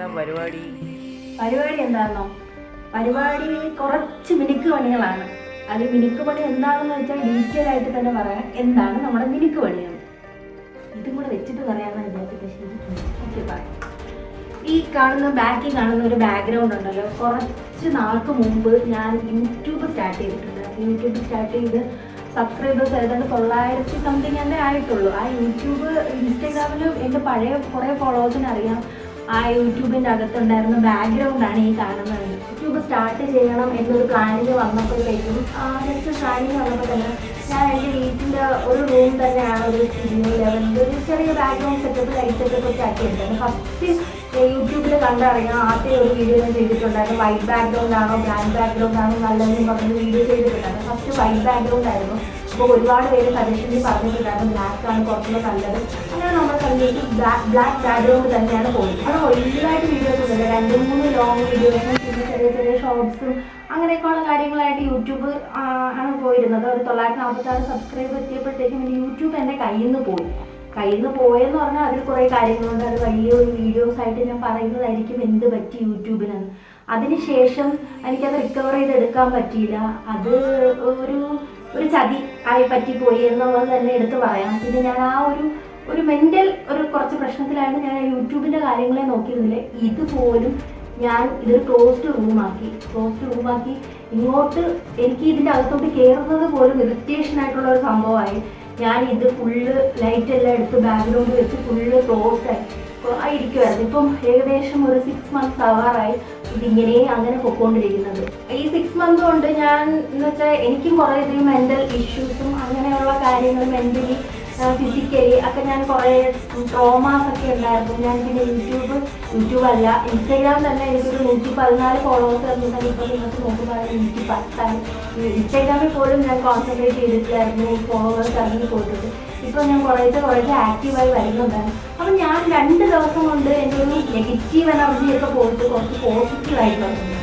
എന്താ പരിപാടി? പരിപാടി എന്താണെന്നോ പരിപാടി കുറച്ച് മിനുക്ക് പണികളാണ് അത് മിനുക്ക് പണി എന്താണെന്ന് വെച്ചാൽ ഡീറ്റെയിൽ ആയിട്ട് തന്നെ പറയാം. എന്താണ് നമ്മുടെ മിനുക്ക് പണികൾ ഇതും കൂടെ വെച്ചിട്ട് പറയാമെന്ന് വിചാരിച്ചിട്ട് ഈ കാണുന്ന ബാക്കിൽ കാണുന്ന ഒരു ബാക്ക്ഗ്രൗണ്ട് ഉണ്ടല്ലോ. കുറച്ച് നാൾക്ക് മുമ്പ് ഞാൻ യൂട്യൂബ് സ്റ്റാർട്ട് ചെയ്തിട്ടുണ്ട്. യൂട്യൂബ് സ്റ്റാർട്ട് ചെയ്ത് സബ്സ്ക്രൈബേഴ്സ് ഏതാണ്ട് തൊള്ളായിരത്തി സംതിങ് തന്നെ ആയിട്ടുള്ളൂ. ആ യൂട്യൂബ് ഇൻസ്റ്റാഗ്രാമിലും എന്റെ പഴയ കുറേ ഫോളോവേഴ്സിന് അറിയാം. ആ യൂട്യൂബിന്റെ അകത്തുണ്ടായിരുന്ന ആണ് ഈ കാണുന്നത്. യൂട്യൂബ് സ്റ്റാർട്ട് ചെയ്യണം എന്നൊരു പ്ലാനിങ് വന്നപ്പോഴത്തേക്കും ജസ്റ്റ് പ്ലാനിങ് വന്നപ്പോൾ തന്നെ ഞാൻ എന്റെ വീട്ടിന്റെ ഒരു റൂം തന്നെയാണ് ഒരു സ്റ്റുഡിയോ ലെവലിൽ ഒരു ചെറിയ ബാക്ക്ഗ്രൗണ്ട് സെറ്റപ്പ് ലൈറ്റ് സെറ്റപ്പ് ഒക്കെ ആക്കിയിട്ടുണ്ട് ഫസ്റ്റ് യൂട്യൂബിൽ കണ്ടറിയാം ആദ്യം ഒരു വീഡിയോ ഞാൻ ചെയ്തിട്ടുണ്ടായിരുന്നു. വൈറ്റ് ബാക്ക്ഗ്രൗണ്ട് ആണോ ബ്ലാക്ക് ബാക്ക്ഗ്രൗണ്ട് ആണോ നല്ലതെന്ന് പറഞ്ഞ് വീഡിയോ ചെയ്തിട്ടുണ്ടായിരുന്നു. ഫസ്റ്റ് വൈറ്റ് ബാക്ക്ഗ്രൗണ്ട് ആയിരുന്നു. അപ്പോൾ ഒരുപാട് പേര് സജഷനിൽ പറഞ്ഞിട്ടുണ്ടായിരുന്നു ബ്ലാക്ക് ആണ് കുറച്ചുകൂടെ നല്ലത്. അങ്ങനെ നമ്മൾ കണ്ടിട്ട് ബ്ലാക്ക് ബ്ലാക്ക് ബാക്ക്ഗ്രൗണ്ട് തന്നെയാണ് പോയത് അത് ഒഴിവായിട്ട് വീഡിയോസ് ഉണ്ട്. രണ്ട് മൂന്ന് ലോങ് വീഡിയോസും പിന്നെ ചെറിയ ചെറിയ ഷോർട്സും അങ്ങനെയൊക്കെയുള്ള കാര്യങ്ങളായിട്ട് യൂട്യൂബ് ആണ് പോയിരുന്നത്. ഒരു തൊള്ളായിരത്തി നാൽപ്പത്താറ് സബ്സ്ക്രൈബ് എത്തിയപ്പോഴത്തേക്കും പിന്നെ യൂട്യൂബ് എന്റെ കയ്യിൽ നിന്ന് പോയി. കയ്യിൽ നിന്ന് പോയെന്ന് പറഞ്ഞാൽ അതിൽ കുറേ കാര്യങ്ങളുണ്ട്. അത് വലിയൊരു വീഡിയോസ് ആയിട്ട് ഞാൻ പറയുന്നതായിരിക്കും എന്ത് പറ്റി യൂട്യൂബിനെന്ന്. അതിനുശേഷം എനിക്കത് റിക്കവർ ചെയ്തെടുക്കാൻ പറ്റിയില്ല. അത് ഒരു ഒരു ചതി ആയി പറ്റിപ്പോയി എന്നുള്ളത് തന്നെ എടുത്തു പറയാം. പിന്നെ ഞാൻ ആ ഒരു ഒരു മെന്റൽ ഒരു കുറച്ച് പ്രശ്നത്തിലായിരുന്നു ഞാൻ യൂട്യൂബിന്റെ കാര്യങ്ങളെ നോക്കിയിരുന്നില്ല? ഇതുപോലും ഞാൻ ഇതൊരു ക്ലോസ്ഡ് റൂമാക്കി ക്ലോസ്ഡ് റൂമാക്കി ഇങ്ങോട്ട് എനിക്ക് ഇതിന്റെ അകത്തോട്ട് കയറുന്നത് പോലും ഇറിറ്റേഷൻ ആയിട്ടുള്ള ഒരു സംഭവമായി. ഞാൻ ഇത് ഫുള്ള് ലൈറ്റ് എല്ലാം എടുത്ത് ബാക്ക്ഗ്രൗണ്ട് വെച്ച് ഫുള്ള് ക്ലോസ്ഡ് ആയി. ഇരിക്കുമായിരുന്നു ഇപ്പം ഏകദേശം ഒരു സിക്സ് മന്ത്സ് ആവാറായി. ഇതിങ്ങനെ അങ്ങനെ പൊക്കോണ്ടിരിക്കുന്നത്. ഈ സിക്സ് മന്ത് കൊണ്ട് ഞാൻ എന്ന് വെച്ചാൽ എനിക്കും കുറേ അധികം മെന്റൽ ഇഷ്യൂസും അങ്ങനെയുള്ള കാര്യങ്ങൾ മെന്റലി ഫിസിക്കലി ഒക്കെ ഞാൻ കുറേ ട്രോമാസ് ഒക്കെ ഉണ്ടായിരുന്നു. ഞാൻ പിന്നെ യൂട്യൂബ് യൂട്യൂബ് അല്ല ഇൻസ്റ്റാഗ്രാം തന്നെ എനിക്കൊരു നൂറ്റി പതിനാല് ഫോളോവേഴ്സ് തന്നിട്ടുണ്ടെങ്കിൽ ഇപ്പോൾ നിങ്ങൾക്ക് നോക്കുമ്പോൾ നൂറ്റി പത്തായി ഇൻസ്റ്റാഗ്രാമിൽ പോലും ഞാൻ കോൺസെൻട്രേറ്റ് ചെയ്തിട്ടില്ലായിരുന്നു. ഫോളോവേഴ്സ് ഇറങ്ങി പോയിട്ടുണ്ട് ഇപ്പോൾ ഞാൻ കുറേശ്ശെ കുറേശ്ശെ ആക്റ്റീവായി വരുന്നുണ്ടായിരുന്നു അപ്പം ഞാൻ രണ്ട് ദിവസം കൊണ്ട് എനർജി നെഗറ്റീവ് എനർജിയൊക്കെ പോയിട്ട് കുറച്ച് പോസിറ്റീവായിട്ട് തുടങ്ങി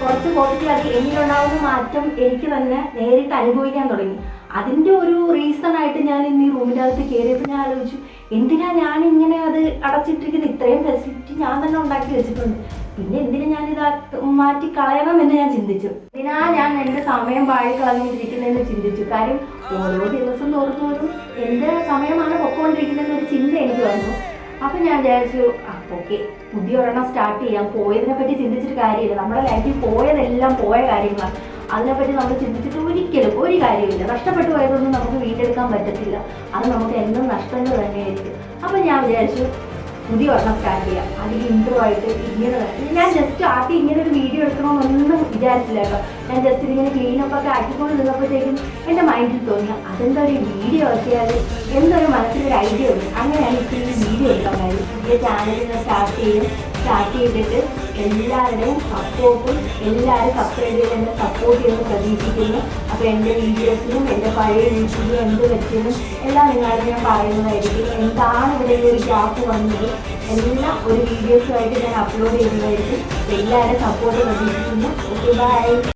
കുറച്ച് പോസിറ്റീവ് ആക്കി എന്നിലുണ്ടാവുന്ന മാറ്റം എനിക്ക് തന്നെ നേരിട്ട് അനുഭവിക്കാൻ തുടങ്ങി. അതിന്റെ ഒരു റീസൺ ആയിട്ട് ഞാൻ ഇന്ന് ഈ റൂമിന്റെ അകത്ത് കയറിയപ്പോൾ ഞാൻ ആലോചിച്ചു എന്തിനാ ഞാൻ ഇങ്ങനെ അത് അടച്ചിട്ടിരിക്കുന്നത് ഇത്രയും ഫെസിലിറ്റി ഞാൻ തന്നെ ഉണ്ടാക്കി വെച്ചിട്ടുണ്ട്. പിന്നെ എന്തിനാ ഞാൻ ഇത് മാറ്റി കളയണം എന്ന് ഞാൻ ചിന്തിച്ചു. എന്തിനാ ഞാൻ എന്റെ സമയം പാഴി കളഞ്ഞിരിക്കുന്നതെന്ന് ചിന്തിച്ചു. കാര്യം ഓരോ ദിവസം തോറും തോറും എന്റെ സമയമാണ് പൊക്കോണ്ടിരിക്കുന്നതെന്നൊരു ചിന്ത എനിക്ക് വന്നു. അപ്പം ഞാൻ വിചാരിച്ചു ആ ഓക്കെ പുതിയ ഒരെണ്ണം സ്റ്റാർട്ട് ചെയ്യാം. പോയതിനെ പറ്റി ചിന്തിച്ചിട്ട് കാര്യമില്ല. നമ്മുടെ ലൈഫിൽ പോയതെല്ലാം പോയ കാര്യങ്ങളാണ്. അതിനെപ്പറ്റി നമ്മൾ ചിന്തിച്ചിട്ട് ഒരിക്കലും ഒരു കാര്യമില്ല നഷ്ടപ്പെട്ടു പോയതൊന്നും നമുക്ക് വീണ്ടെടുക്കാൻ പറ്റത്തില്ല. അത് നമുക്ക് എന്നും നഷ്ടങ്ങൾ തന്നെയായിരിക്കും. അപ്പം ഞാൻ വിചാരിച്ചു പുതിയ ഒരെണ്ണം സ്റ്റാർട്ട് ചെയ്യാം. അതിൽ ഇൻട്രോ ആയിട്ട് ഇങ്ങനെ. ഞാൻ ജസ്റ്റ് ആദ്യം ഇങ്ങനെ ഒരു വീഡിയോ എടുക്കണമെന്നൊന്നും വിചാരിച്ചില്ല കേട്ടോ. ഞാൻ ജസ്റ്റ് ഇതിങ്ങനെ ക്ലീനപ്പ് ഒക്കെ ആക്കിക്കൊണ്ട് നിന്നപ്പോഴത്തേക്കും എന്റെ മൈൻഡിൽ തോന്നി അതെന്താ ഒരു വീഡിയോ ആക്കിയാൽ എന്തൊരു മനസ്സിലൊരു ഐഡിയ ഉണ്ട്. അങ്ങനെയാണ് ഇപ്പോൾ ഈ വീഡിയോ എടുക്കാൻ കാര്യം പുതിയ നിന്ന് സ്റ്റാർട്ട് ചെയ്യും സ്റ്റാർട്ട് ചെയ്തിട്ട് എല്ലാവരുടെയും സപ്പോർട്ടും എല്ലാവരും സബ്സ്ക്രൈബ് ചെയ്ത് എന്നെ സപ്പോർട്ട് ചെയ്യുന്നു പ്രതീക്ഷിക്കുന്നു. അപ്പോൾ എന്റെ വീഡിയോസിനും എന്റെ പഴയ വീഡിയോസിനും എന്ത് പറ്റിയതും എല്ലാം നിങ്ങളോട് ഞാൻ പറയുന്നതായിരിക്കും. എന്താണ് ഇവിടെ ഒരു ഗ്യാപ്പ് വന്നത്? എല്ലാം ഒരു വീഡിയോസുമായിട്ട് ഞാൻ അപ്ലോഡ് ചെയ്യുന്നതായിരിക്കും. എല്ലാവരും സപ്പോർട്ട് പ്രതീക്ഷിക്കുന്നു. Okay bye